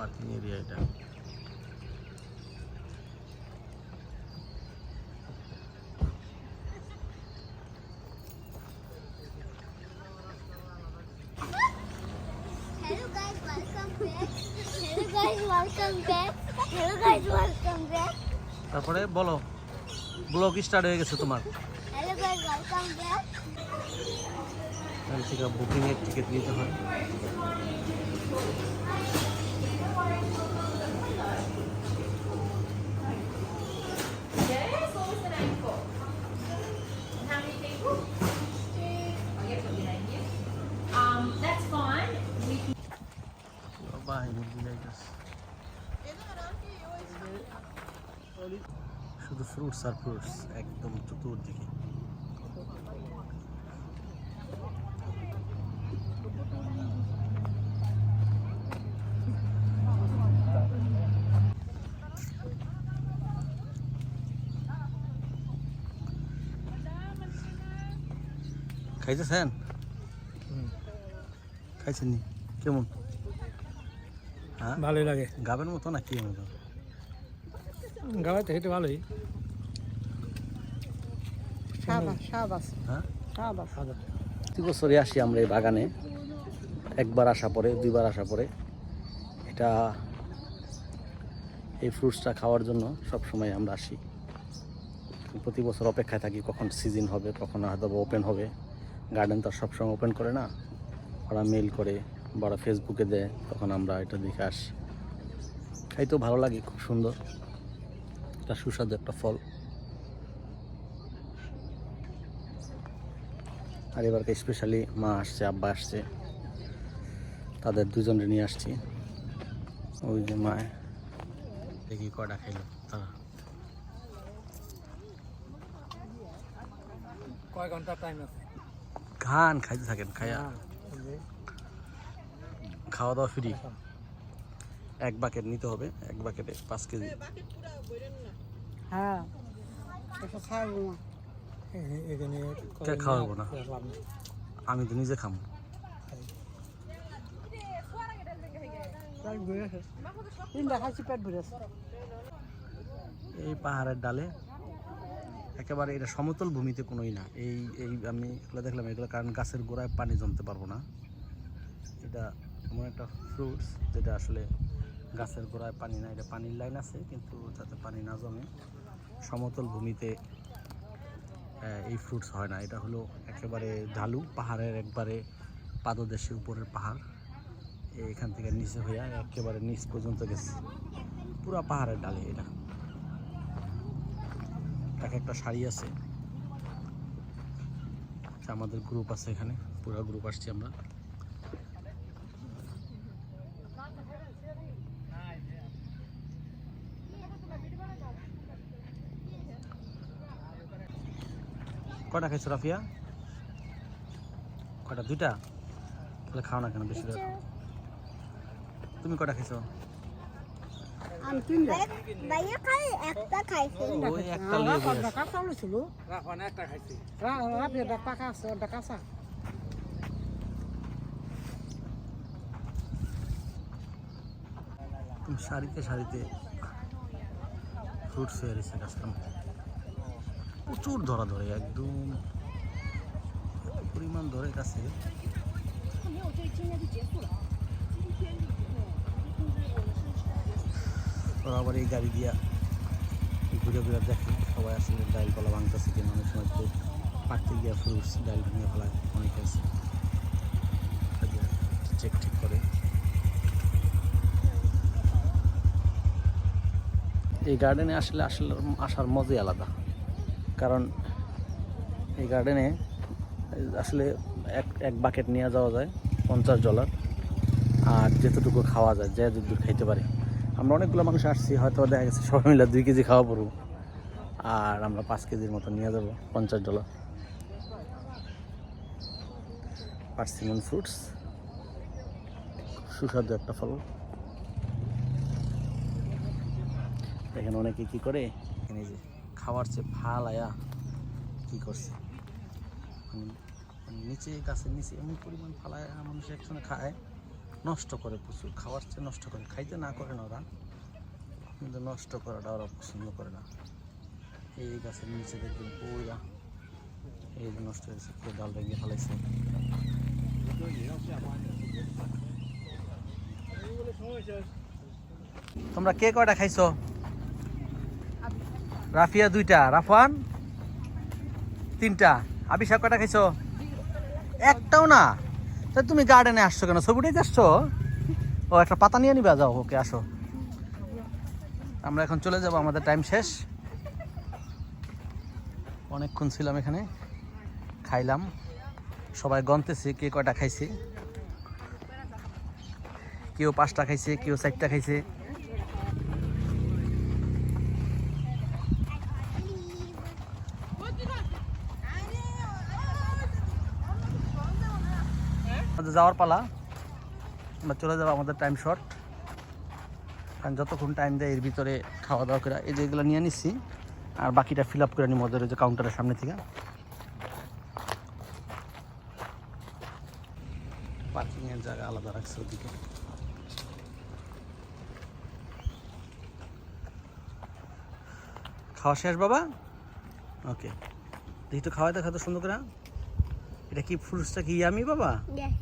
Parking area এটা. তারপরে বলো ব্লগ স্টার্ট হয়ে গেছে তোমার. এখান থেকে বুকিং এর টিকিট নিতে হয় ফ্রুটস আর ফ্রুটস একদম চতুর্দিকে খাইতেছেন? খাইছেন কেমন? হ্যাঁ? ভালোই লাগে। গাবের মতো না কি মতো গাওয়াতে হেঁটে ভালোই। প্রতি বছরই আসি আমরা এই বাগানে। একবার আসা পরে দুইবার আসা পরে। এটা এই ফ্রুটসটা খাওয়ার জন্য সব সময় আমরা আসি। প্রতি বছর অপেক্ষায় থাকি কখন সিজন হবে কখন হয়তো ওপেন হবে। গার্ডেন তো আর সবসময় ওপেন করে না। ওরা মেল করে বা ওরা ফেসবুকে দেয় তখন আমরা এটা দেখে আসি। খাইতেও ভালো লাগে খুব সুন্দর। এটা সুস্বাদু একটা ফল। আর এবারকে স্পেশালি মা আসছে আব্বা আসছে তাদের দুজনকে নিয়ে আসছি। ওই যে মা দেখি কটা খাইলো। তারা কয় ঘণ্টা টাইম আছে? খান খাইতে থাকেন খাইয়া খাওয়া দাওয়া ফ্রি এক বাকেট নিতে হবে এক বাকেটে পাঁচ কেজি। হ্যাঁ। কে খাওয়াবো না? আমি তো নিজে খাম এই পাহাড়ের ডালে একেবারে এটা সমতল ভূমিতে কোনোই না। এই এই আমি এগুলো দেখলাম, এগুলো কারণ গাছের গোড়ায় পানি জমতে পারব না। এটা এমন একটা ফ্রুটস যেটা আসলে গাছের গোড়ায় পানি না, এটা পানির লাইন আছে, কিন্তু যাতে পানি না জমে, সমতল ভূমিতে এই ফ্রুটস হয় না। এটা হলো একেবারে ঢালু পাহাড়ের একবারে পাদদেশের উপরের পাহাড়। এখান থেকে নিচে হইয়া একেবারে নিচ পর্যন্ত গেছে। পুরা পাহাড়ের ডালে এটা। এক একটা শাড়ি আছে। আমাদের গ্রুপ আছে এখানে। পুরো গ্রুপ আসছি আমরা। কটা খাইছো রাফিয়া? কটা দুইটা? তাহলে খাও না কেন বেশি করে তুমি কটা খাইছো? আমি তিনটা। ভাইয়া খাই একটা খাইছে। প্রচুর ধরা ধরে, একদম পরিমাণ ধরে কাছে। আবার এই গাড়ি দিয়া ঘুরে ঘুরে দেখে, সবাই আসলে ডাইল কলা ভাঙতেছে কিনা অনেক সময় তো পাড়তে গিয়া ফ্রুটস ডাইল ভেঙে ফেলায়, অনেকে আছে। চেক ঠিক করে। এই গার্ডেনে আসলে আসলে আসার মজাই আলাদা। কারণ এই গার্ডেনে আসলে এক এক বাকেট নিয়ে যাওয়া যায়, পঞ্চাশ ডলার আর যেতটুকু খাওয়া যায়, যে দূর খাইতে পারে। আমরা অনেকগুলো মানুষ আসছি হয়তো দেখা গেছে সবাই মিলে দুই কেজি খাওয়া পড়ব। আর আমরা পাঁচ কেজির মতো নিয়ে যাব, পঞ্চাশ ডলার পার্সিমন ফ্রুটস সুস্বাদু একটা ফল। দেখেন অনেকে কি করে? এখানে যে খাওয়ার চেয়ে ফাল আয়া কি করছে? মানে মানে নিচে গাছের নিচে এমন পরিমাণ ফালায় মানুষ একসঙ্গে খায়, নষ্ট করে প্রচুর, খাওয়ার চেয়ে নষ্ট করে, খাইতে না করে না ওরা। কিন্তু নষ্ট করাটা ওরা পছন্দ করে না। এই গাছের নিচে দেখবেন পুরা এই নষ্ট হয়েছে কেউ ডাল ভেঙে ফেলাইছে। তোমরা কে কয়টা খাইছো? রাফিয়া দুইটা রাফান তিনটা। আবিষা কয়টা খাইছো? একটাও না। তা তুমি গার্ডেনে আসছো কেন? ছবি উঠাইতে আসছো? ও, একটা পাতা নিয়ে নিবা? যাও, ওকে, আসো। আমরা এখন চলে যাব, আমাদের টাইম শেষ। অনেকক্ষণ ছিলাম এখানে। খাইলাম। সবাই গনতেছে কে কয়টা খাইছে। কেউ পাঁচটা খাইছে, কেউ চারটা খাইছে। আমাদের যাওয়ার পালা। আমরা চলে যাব আমাদের টাইম শর্ট কারণ যতক্ষণ টাইম দেয় এর ভিতরে খাওয়া দাওয়া করে, এই যে এগুলো নিয়ে নিচ্ছি আর বাকিটা ফিল আপ করে নিই ওই যে কাউন্টারের সামনে থেকে। পার্কিংয়ের জায়গা আলাদা রাখছে ওদিকে। খাওয়া শেষ বাবা? ওকে দেখি তো খাওয়া দেখা তো সুন্দর করে। এটা কি ফ্রুটসটা কি ইয়ামি বাবা? Yes.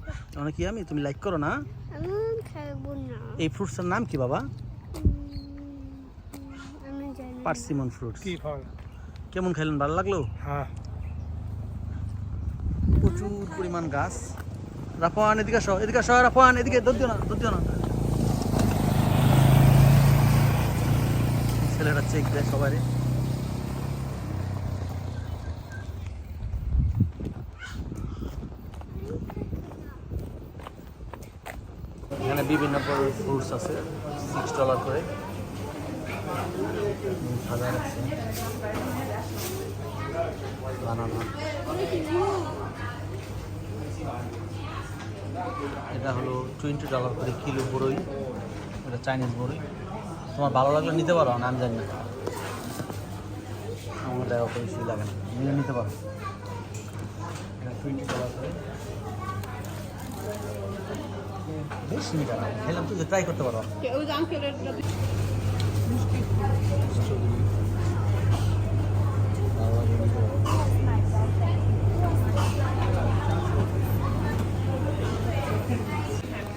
অনেক ইয়ামি তুমি লাইক করো না? আমি খাব না। এই ফ্রুটসটার নাম কি বাবা? আমি পার্সিমন ফ্রুটস কি ফল? কেমন খাইলেন ভালো লাগল? হ্যাঁ। প্রচুর পরিমাণ গাছ। রাফান এদিকে আসো এদিকে আসো রাফান এদিকে দুধ দিও না দুধ দিও না। ছেলেরা চেক দেয় সবাই এখানে বিভিন্ন ফ্রুটস আছে সিক্স ডলার করে। বানানা এটা হলো টোয়েন্টি ডলার করে কিলো বড়ই। এটা চাইনিজ বড়ই। তোমার ভালো লাগলে নিতে পারো, না, আমি জানি না। আমার দেখা বেশি লাগে না। নিতে পারো। এটা টোয়েন্টি ডলার করে। বেশি খেলাম তুই ট্রাই করতে পারো।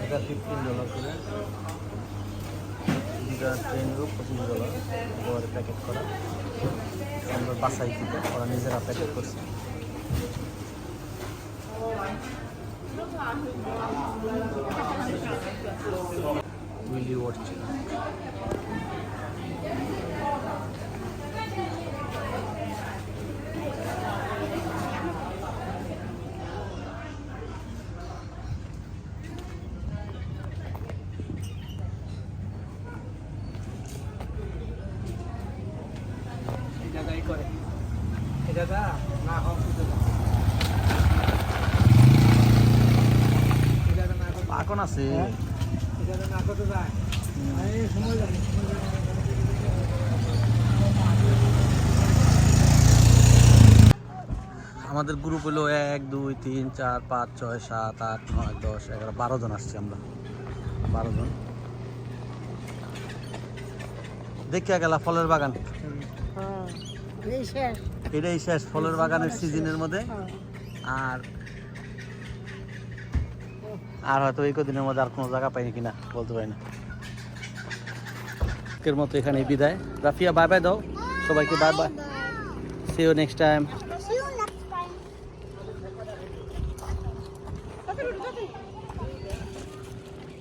এটা ফিফটিন ডলার করে। দুটা ট্রেনেরও পঁচিশ ডলার একেবারে প্যাকেট করা। সুন্দর বাসাই থেকে ওরা নিজেরা প্যাকেট করছে। Will you watch? আছে। আমাদের গ্রুপ হলো এক দুই তিন চার পাঁচ ছয় সাত আট নয় দশ এগারো বারো জন আসছি আমরা। বারো জন। দেখিয়া গেলা ফলের বাগান। হ্যাঁ। এটাই শেষ। ফলের বাগানের সিজনের মধ্যে। হ্যাঁ। আর আর হয়তো এই কদিনের মধ্যে আর কোনো জায়গা পাইনি কিনা, বলতে পারি না। আজকের মতো এখানে বিদায়। রাফিয়া বাই বাই দাও। সবাইকে bye bye see you next time.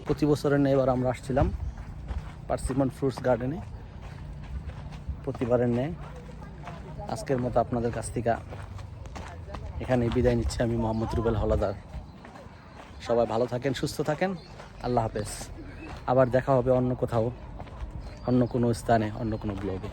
প্রতি বছরের নেই এবার আমরা আসছিলাম পার্সিমন ফ্রুটস গার্ডেনে। প্রতিবারের নেয় আজকের মতো আপনাদের কাছ থেকে এখানে বিদায় নিচ্ছি আমি মোহাম্মদ রুবেল হলাদার সবাই ভালো থাকেন, সুস্থ থাকেন। আল্লাহ হাফেজ। আবার দেখা হবে অন্য কোথাও, অন্য কোনো স্থানে, অন্য কোনো ব্লগে